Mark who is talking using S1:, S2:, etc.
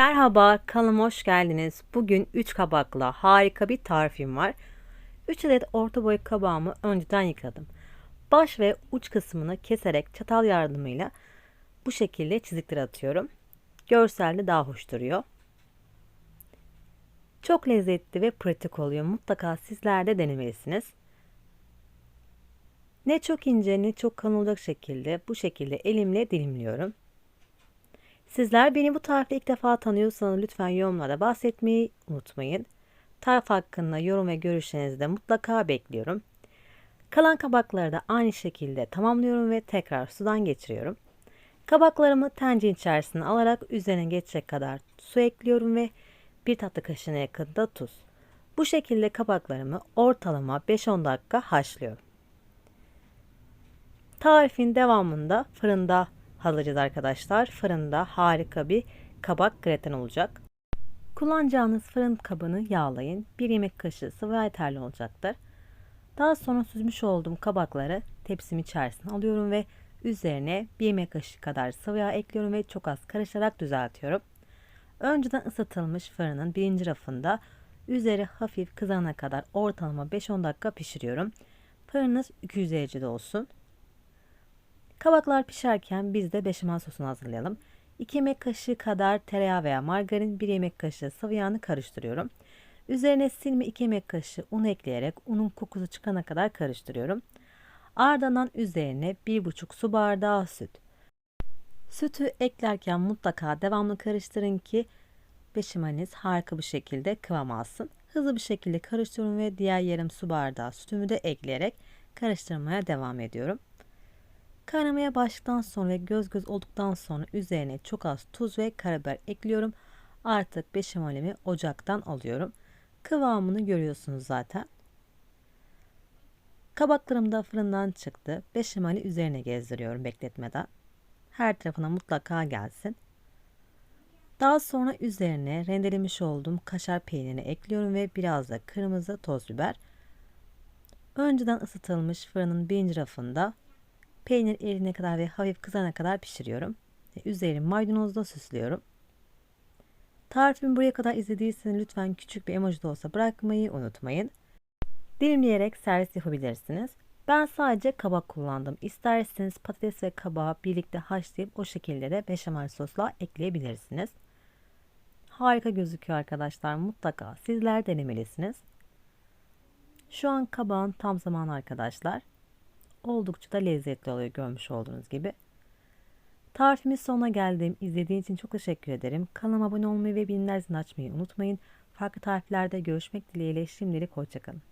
S1: Merhaba, kanalıma hoş geldiniz. Bugün 3 kabakla harika bir tarifim var. 3 adet orta boy kabağımı önceden yıkadım. Baş ve uç kısmını keserek çatal yardımıyla bu şekilde çizikler atıyorum. Görselde daha hoş duruyor. Çok lezzetli ve pratik oluyor. Mutlaka sizler de denemelisiniz. Ne çok ince ne çok kalın olacak şekilde bu şekilde elimle dilimliyorum. Sizler beni bu tarifle ilk defa tanıyorsanız lütfen yorumlarda bahsetmeyi unutmayın. Tarif hakkında yorum ve görüşlerinizi de mutlaka bekliyorum. Kalan kabakları da aynı şekilde tamamlıyorum ve tekrar sudan geçiriyorum. Kabaklarımı tencere içerisine alarak üzerine geçecek kadar su ekliyorum ve bir tatlı kaşığına yakında tuz. Bu şekilde kabaklarımı ortalama 5-10 dakika haşlıyorum. Tarifin devamında fırında hazırlayacağız arkadaşlar. Fırında harika bir kabak graten olacak. Kullanacağınız fırın kabını yağlayın. 1 yemek kaşığı sıvı yeterli olacaktır. Daha sonra süzmüş olduğum kabakları tepsim içerisine alıyorum ve üzerine 1 yemek kaşığı kadar sıvı yağ ekliyorum ve çok az karıştırarak düzeltiyorum. Önceden ısıtılmış fırının birinci rafında üzeri hafif kızana kadar ortalama 5-10 dakika pişiriyorum. Fırınız 200 derecede olsun. Kabaklar pişerken biz de beşamel sosunu hazırlayalım. 2 yemek kaşığı kadar tereyağı veya margarin, 1 yemek kaşığı sıvı yağını karıştırıyorum. Üzerine silme 2 yemek kaşığı un ekleyerek unun kokusu çıkana kadar karıştırıyorum. Ardından üzerine 1,5 su bardağı süt. Sütü eklerken mutlaka devamlı karıştırın ki beşameliniz harika bir şekilde kıvam alsın. Hızlı bir şekilde karıştırıyorum ve diğer yarım su bardağı sütümü de ekleyerek karıştırmaya devam ediyorum. Kaynamaya başladıktan sonra ve göz göz olduktan sonra üzerine çok az tuz ve karabiber ekliyorum. Artık beşamelimi ocaktan alıyorum. Kıvamını görüyorsunuz zaten. Kabaklarım da fırından çıktı. Beşameli üzerine gezdiriyorum bekletmeden. Her tarafına mutlaka gelsin. Daha sonra üzerine rendelemiş olduğum kaşar peynirini ekliyorum ve biraz da kırmızı toz biber. Önceden ısıtılmış fırının birinci rafında Peynir erine kadar ve hafif kızana kadar pişiriyorum. Ve üzerini maydanozla süslüyorum. Tarifimi buraya kadar izlediyseniz lütfen küçük bir emoji de olsa bırakmayı unutmayın. Dilimleyerek servis yapabilirsiniz. Ben sadece kabak kullandım. İsterseniz patates ve kabağı birlikte haşlayıp o şekilde de beşamel sosla ekleyebilirsiniz. Harika gözüküyor arkadaşlar. Mutlaka sizler denemelisiniz. Şu an kabağın tam zamanı arkadaşlar oldukça da lezzetli oluyor görmüş olduğunuz gibi. Tarifimin sonuna geldim. İzlediğiniz için çok teşekkür ederim. Kanalıma abone olmayı ve zilini açmayı unutmayın. Farklı tariflerde görüşmek dileğiyle şimdilik hoşçakalın.